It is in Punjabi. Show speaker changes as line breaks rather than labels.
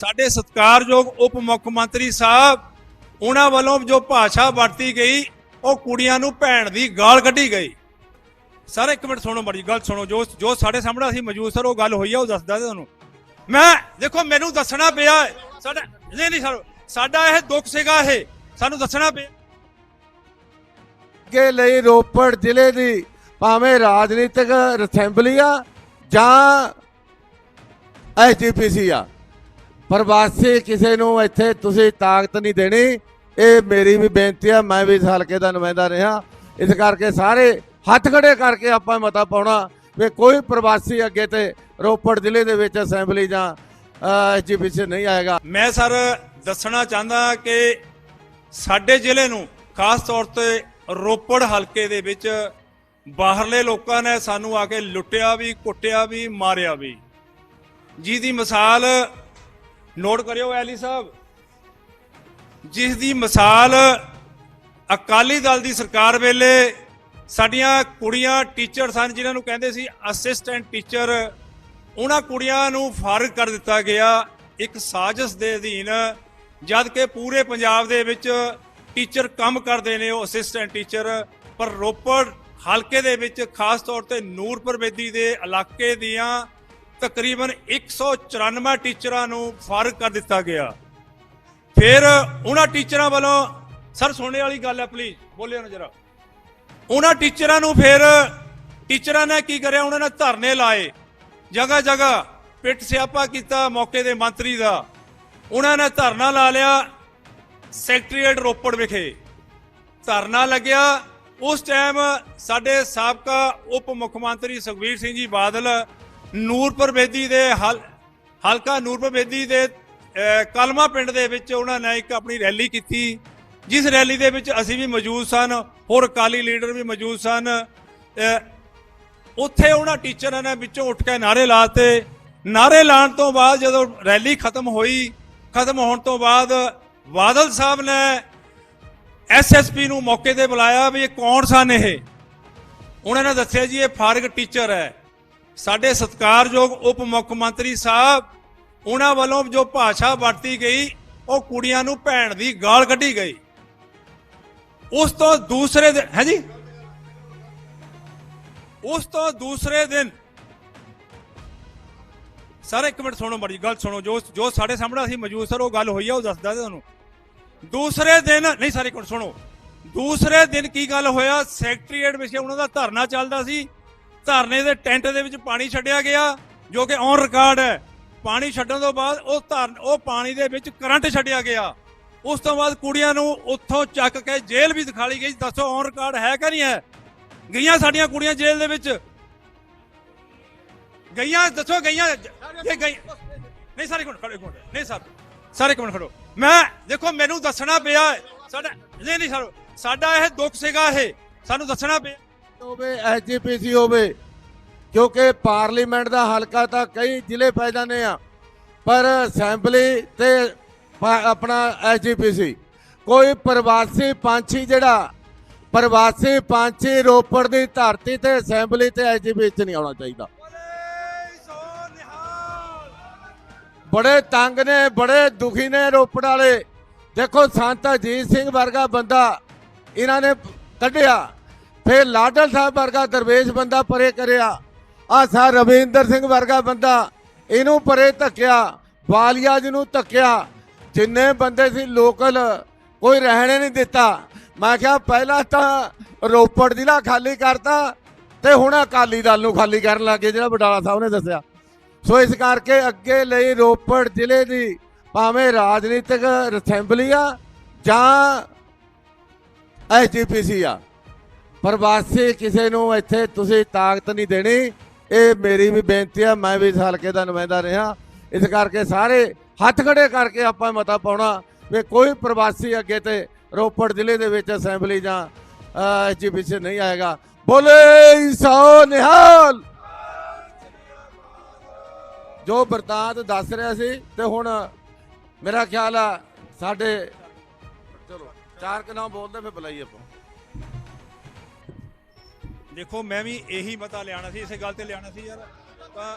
ਸਾਡੇ ਸਤਿਕਾਰਯੋਗ ਉਪ ਮੁੱਖ ਮੰਤਰੀ ਸਾਹਿਬ, ਉਹਨਾਂ ਵੱਲੋਂ ਜੋ ਭਾਸ਼ਾ ਵਰਤੀ ਗਈ, ਉਹ ਕੁੜੀਆਂ ਨੂੰ ਭੈਣ ਦੀ ਗਾਲ ਕੱਢੀ ਗਈ। ਸਰ, ਇੱਕ ਮਿੰਟ ਸੁਣੋ ਮੜੀ ਗੱਲ ਸੁਣੋ, ਜੋ ਜੋ ਸਾਡੇ ਸਾਹਮਣੇ ਅਸੀਂ ਮੌਜੂਦ ਸਰ, ਉਹ ਗੱਲ ਹੋਈ ਆ, ਉਹ ਦੱਸਦਾ ਤੁਹਾਨੂੰ। ਮੈਂ, ਦੇਖੋ, ਮੈਨੂੰ ਦੱਸਣਾ ਪਿਆ ਸਾਡਾ ਨਹੀਂ ਨਹੀਂ, ਸਰ, ਸਾਡਾ ਇਹ ਦੁੱਖ ਸੀਗਾ ਇਹ, ਸਾਨੂੰ ਦੱਸਣਾ ਪਿਆ।
ਅੱਗੇ ਲਈ ਰੋਪੜ ਜ਼ਿਲ੍ਹੇ ਦੀ ਭਾਵੇਂ ਰਾਜਨੀਤਿਕ ਅਸੈਂਬਲੀ ਆ ਜਾਂ ਐਸਜੀਪੀਸੀ ਆ। ਪ੍ਰਵਾਸੀ ਕਿਸੇ ਨੂੰ ਇੱਥੇ ਤੁਸੀਂ ਤਾਕਤ ਨਹੀਂ ਦੇਣੀ, ਇਹ ਮੇਰੀ ਵੀ ਬੇਨਤੀ ਆ, ਮੈਂ ਵੀ ਇਸ ਹਲਕੇ ਦਾ ਨੁਮਾਇੰਦਾ ਰਿਹਾ। ਇਸ ਕਰਕੇ ਸਾਰੇ ਹੱਥ ਖੜੇ ਕਰਕੇ ਆਪਾਂ ਮਤਾ ਪਾਉਣਾ ਵੀ ਕੋਈ ਪ੍ਰਵਾਸੀ ਅੱਗੇ ਤੇ ਰੋਪੜ ਜ਼ਿਲ੍ਹੇ ਦੇ ਵਿੱਚ ਅਸੈਂਬਲੀ ਜਾਂ ਐਸਜੀਪੀਸੀ ਨਹੀਂ ਆਏਗਾ।
ਮੈਂ ਸਰ ਦੱਸਣਾ ਚਾਹੁੰਦਾ ਕਿ ਸਾਡੇ ਜ਼ਿਲ੍ਹੇ ਨੂੰ ਖਾਸ ਤੌਰ ਤੇ ਰੋਪੜ ਹਲਕੇ ਦੇ ਵਿੱਚ ਬਾਹਰਲੇ ਲੋਕਾਂ ਨੇ ਸਾਨੂੰ ਆ ਕੇ ਲੁੱਟਿਆ ਵੀ, ਕੁੱਟਿਆ ਵੀ, ਮਾਰਿਆ ਵੀ। ਜਿਹਦੀ ਮਿਸਾਲ ਨੋਟ ਕਰਿਓ ਐਲੀ ਸਾਹਿਬ, ਜਿਸ ਦੀ ਮਿਸਾਲ ਅਕਾਲੀ ਦਲ ਦੀ ਸਰਕਾਰ ਵੇਲੇ ਸਾਡੀਆਂ ਕੁੜੀਆਂ ਟੀਚਰ ਸਨ, ਜਿਨ੍ਹਾਂ ਨੂੰ ਕਹਿੰਦੇ ਸੀ ਅਸਿਸਟੈਂਟ ਟੀਚਰ ਉਹਨਾਂ ਕੁੜੀਆਂ ਨੂੰ ਫਾਰਗ ਕਰ ਦਿੱਤਾ ਗਿਆ ਇੱਕ ਸਾਜ਼ਿਸ਼ ਦੇ ਅਧੀਨ, ਜਦ ਕਿ ਪੂਰੇ ਪੰਜਾਬ ਦੇ ਵਿੱਚ ਟੀਚਰ ਕੰਮ ਕਰਦੇ ਨੇ ਉਹ ਅਸਿਸਟੈਂਟ ਟੀਚਰ ਪਰ ਰੋਪੜ ਹਲਕੇ ਦੇ ਵਿੱਚ ਖਾਸ ਤੌਰ ਤੇ ਨੂਰਪੁਰ ਬੇਦੀ ਦੇ ਇਲਾਕੇ ਦੀਆਂ ਤਕਰੀਬਨ 194 ਟੀਚਰਾਂ ਨੂੰ ਫਾਰਗ ਕਰ ਦਿੱਤਾ ਗਿਆ। ਫਿਰ ਉਹਨਾਂ ਟੀਚਰਾਂ ਵੱਲੋਂ, ਸਰ, ਸੁਣਨੇ ਵਾਲੀ ਗੱਲ ਹੈ ਪਲੀਜ਼ ਬੋਲਿਓ ਨਾ ਜਰਾ। ਉਹਨਾਂ ਟੀਚਰਾਂ ਨੂੰ ਫਿਰ ਟੀਚਰਾਂ ਨੇ ਕੀ ਕਰਿਆ? ਉਹਨਾਂ ਨੇ ਧਰਨੇ ਲਾਏ। ਜਗ੍ਹਾ ਜਗ੍ਹਾ ਪਿੱਟ ਸਿਆਪਾ ਕੀਤਾ ਮੌਕੇ ਦੇ ਮੰਤਰੀ ਦਾ। ਉਹਨਾਂ ਨੇ ਧਰਨਾ ਲਾ ਲਿਆ ਸੈਕਟਰੀਏਟ ਰੋਪੜ ਵਿਖੇ। ਧਰਨਾ ਲੱਗਿਆ। ਉਸ ਟਾਈਮ ਸਾਡੇ ਸਾਬਕਾ ਉਪ ਮੁੱਖ ਮੰਤਰੀ ਸੁਖਬੀਰ ਸਿੰਘ ਜੀ ਬਾਦਲ ਨੂਰਪੁਰ ਬੇਦੀ ਦੇ ਹਲ- ਹਲਕਾ ਨੂਰਪੁਰ ਬੇਦੀ ਦੇ ਅਹ, ਕਲਮਾ ਪਿੰਡ ਦੇ ਵਿੱਚ ਉਹਨਾਂ ਨੇ ਇੱਕ ਆਪਣੀ ਰੈਲੀ ਕੀਤੀ ਜਿਸ ਰੈਲੀ ਦੇ ਵਿੱਚ ਅਸੀਂ ਵੀ ਮੌਜੂਦ ਸਨ ਹੋਰ ਅਕਾਲੀ ਲੀਡਰ ਵੀ ਮੌਜੂਦ ਸਨ ਉੱਥੇ ਉਹਨਾਂ ਟੀਚਰਾਂ ਨੇ ਵਿੱਚੋਂ ਉੱਠ ਕੇ ਨਾਰੇ ਲਾਤੇ ਨਾਰੇ ਲਾਉਣ ਤੋਂ ਬਾਅਦ ਜਦੋਂ ਰੈਲੀ ਖਤਮ ਹੋਈ ਖਤਮ ਹੋਣ ਤੋਂ ਬਾਅਦ ਬਾਦਲ ਸਾਹਿਬ ਨੇ ਐਸਐਸਪੀ ਨੂੰ ਮੌਕੇ ਤੇ ਬੁਲਾਇਆ ਵੀ ਇਹ ਕੌਣ ਸਨ ਇਹ? ਉਹਨਾਂ ਨੇ ਦੱਸਿਆ ਜੀ ਇਹ ਫਾਰਗ ਟੀਚਰ ਹੈ। ਸਾਡੇ ਸਤਿਕਾਰਯੋਗ ਉਪ ਮੁੱਖ ਮੰਤਰੀ ਸਾਹਿਬ, ਉਹਨਾਂ ਵੱਲੋਂ ਜੋ ਭਾਸ਼ਾ ਵਰਤੀ ਗਈ, ਉਹ ਕੁੜੀਆਂ ਨੂੰ ਭੈਣ ਦੀ ਗਾਲ ਕੱਢੀ ਗਈ। ਉਸ ਤੋਂ ਦੂਸਰੇ ਦਿਨ, ਹੈ ਉਸ ਤੋਂ ਦੂਸਰੇ ਦਿਨ, ਸਰ, ਇੱਕ ਮਿੰਟ ਸੁਣੋ ਮੜੀ ਗੱਲ ਸੁਣੋ, ਜੋ ਜੋ ਸਾਡੇ ਸਾਹਮਣੇ ਅਸੀਂ ਮੌਜੂਦ ਸਰ, ਉਹ ਗੱਲ ਹੋਈ ਆ, ਉਹ ਦੱਸਦਾ ਤੁਹਾਨੂੰ। ਦੂਸਰੇ ਦਿਨ, ਨਹੀਂ ਸਾਰੇ ਕੋਲ ਸੁਣੋ। ਦੂਸਰੇ ਦਿਨ ਕੀ ਗੱਲ ਹੋਇਆ? ਸੈਕਟਰੀਏਟ ਵਿਖੇ ਉਹਨਾਂ ਦਾ ਧਰਨਾ ਚੱਲਦਾ ਸੀ। ਧਰਨੇ ਦੇ ਟੈਂਟ ਦੇ ਵਿੱਚ ਪਾਣੀ ਛੱਡਿਆ ਗਿਆ, ਜੋ ਕਿ ਔਨ ਰਿਕਾਰਡ ਹੈ। ਪਾਣੀ ਛੱਡਣ ਤੋਂ ਬਾਅਦ ਉਹ ਧਰਨ, ਉਹ ਪਾਣੀ ਦੇ ਵਿੱਚ ਕਰੰਟ ਛੱਡਿਆ ਗਿਆ। ਉਸ ਤੋਂ ਬਾਅਦ ਕੁੜੀਆਂ ਨੂੰ ਉੱਥੋਂ ਚੱਕ ਕੇ ਜੇਲ੍ਹ ਵੀ ਦਿਖਾਲੀ ਗਈ। ਦੱਸੋ ਔਨ ਰਿਕਾਰਡ ਹੈ ਕਿ ਨਹੀਂ ਹੈ? ਗਈਆਂ ਸਾਡੀਆਂ ਕੁੜੀਆਂ ਜੇਲ੍ਹ ਦੇ ਵਿੱਚ? ਗਈਆਂ, ਦੱਸੋ ਗਈਆਂ? ਇਹ ਗਈ ਨਹੀਂ, ਸਾਰੇ ਕੋਲ ਖੜੋ, ਇੱਕ ਨਹੀਂ, ਸਰ, ਸਾਰੇ, ਇੱਕ ਖੜੋ। ਮੈਂ, ਦੇਖੋ, ਮੈਨੂੰ ਦੱਸਣਾ ਪਿਆ ਸਾਡਾ ਨਹੀਂ ਨਹੀਂ, ਸਰ, ਸਾਡਾ ਇਹ ਦੁੱਖ ਸੀਗਾ ਇਹ। ਸਾਨੂੰ ਦੱਸਣਾ ਪਿਆ
ਹੋਵੇ ਐਸਜੀਪੀਸੀ ਹੋਵੇ, ਕਿਉਂਕਿ ਪਾਰਲੀਮੈਂਟ ਦਾ ਹਲਕਾ ਤਾਂ ਕਈ ਜ਼ਿਲ੍ਹੇ ਪੈ ਜਾਂਦੇ ਆ, ਪਰ ਅਸੈਂਬਲੀ ਤੇ ਪ- ਆਪਣਾ ਐਸਜੀਪੀਸੀ ਕੋਈ ਪ੍ਰਵਾਸੀ ਪੰਛੀ ਜਿਹੜਾ, ਪ੍ਰਵਾਸੀ ਪੰਛੀ ਰੋਪੜ ਦੀ ਧਰਤੀ ਤੇ ਅਸੈਂਬਲੀ ਤੇ ਐਸਜੀਪੀਸੀ ਚ ਨਹੀਂ ਆਉਣਾ ਚਾਹੀਦਾ। ਬੜੇ ਤੰਗ ਨੇ, ਬੜੇ ਦੁਖੀ ਨੇ ਰੋਪੜ ਵਾਲੇ। ਦੇਖੋ, ਸੰਤ ਅਜੀਤ ਸਿੰਘ ਵਰਗਾ ਬੰਦਾ, ਇਹਨਾਂ ਨੇ ਕੱਢਿਆ। ਫਿਰ ਲਾਡਲ ਸਾਹਿਬ ਵਰਗਾ ਦਰਵੇਸ਼ ਬੰਦਾ ਪਰੇ ਕਰਿਆ। ਆ ਸਾ ਰਵਿੰਦਰ ਸਿੰਘ ਵਰਗਾ ਬੰਦਾ, ਇਹਨੂੰ ਪਰੇ ਧੱਕਿਆ, ਵਾਲੀਆ ਜੀ ਨੂੰ ਧੱਕਿਆ। ਜਿੰਨੇ ਬੰਦੇ ਸੀ ਲੋਕਲ, ਕੋਈ ਰਹਿਣੇ ਨਹੀਂ ਦਿੱਤਾ। ਮੈਂ ਕਿਹਾ ਪਹਿਲਾਂ ਤਾਂ ਰੋਪੜ ਜ਼ਿਲ੍ਹਾ ਖਾਲੀ ਕਰਤਾ ਤੇ ਹੁਣ ਅਕਾਲੀ ਦਲ ਨੂੰ ਖਾਲੀ ਕਰਨ ਲੱਗੇ ਜਿਹੜਾ ਬਟਾਲਾ ਸਾਹਿਬ ਨੇ ਦੱਸਿਆ। ਸੋ ਇਸ ਕਰਕੇ ਅੱਗੇ ਲਈ ਰੋਪੜ ਜ਼ਿਲ੍ਹੇ ਦੀ ਭਾਵੇਂ ਰਾਜਨੀਤਿਕ ਅਸੈਂਬਲੀ ਆ ਜਾਂ ਐਸਜੀਪੀਸੀ ਆ। ਪ੍ਰਵਾਸੀ ਕਿਸੇ ਨੂੰ ਇੱਥੇ ਤੁਸੀਂ ਤਾਕਤ ਨਹੀਂ ਦੇਣੀ। ਇਹ ਮੇਰੀ ਵੀ ਬੇਨਤੀ ਆ, ਮੈਂ ਵੀ ਇਸ ਹਲਕੇ ਦਾ ਨੁਮਾਇੰਦਾ ਰਿਹਾ। ਇਸ ਕਰਕੇ ਸਾਰੇ ਹੱਥ ਖੜੇ ਕਰਕੇ ਆਪਾਂ ਮਤਾ ਪਾਉਣਾ ਵੀ ਕੋਈ ਪ੍ਰਵਾਸੀ ਅੱਗੇ ਤੇ ਰੋਪੜ ਜ਼ਿਲ੍ਹੇ ਦੇ ਵਿੱਚ ਅਸੈਂਬਲੀ ਜਾਂ ਐਸਜੀਪੀਸੀ ਨਹੀਂ ਆਏਗਾ। ਬੋਲੇ ਸੋ ਨਿਹਾਲ! ਜੋ ਬਰਤਾਂਤ ਦੱਸ ਰਿਹਾ ਸੀ ਤੇ ਹੁਣ ਮੇਰਾ ਖਿਆਲ ਆ ਸਾਡੇ, ਚਲੋ, ਚਾਰ ਕੁ ਨਾਮ ਬੋਲਦੇ ਫੇ ਬੁਲਾਈਏ ਆਪਾਂ।
ਦੇਖੋ ਮੈਂ ਵੀ ਇਹੀ ਮਤਾ ਲਿਆਣਾ ਸੀ ਇਸੇ ਗੱਲ ਤੇ ਲਿਆਣਾ ਸੀ ਯਾਰ। ਤਾਂ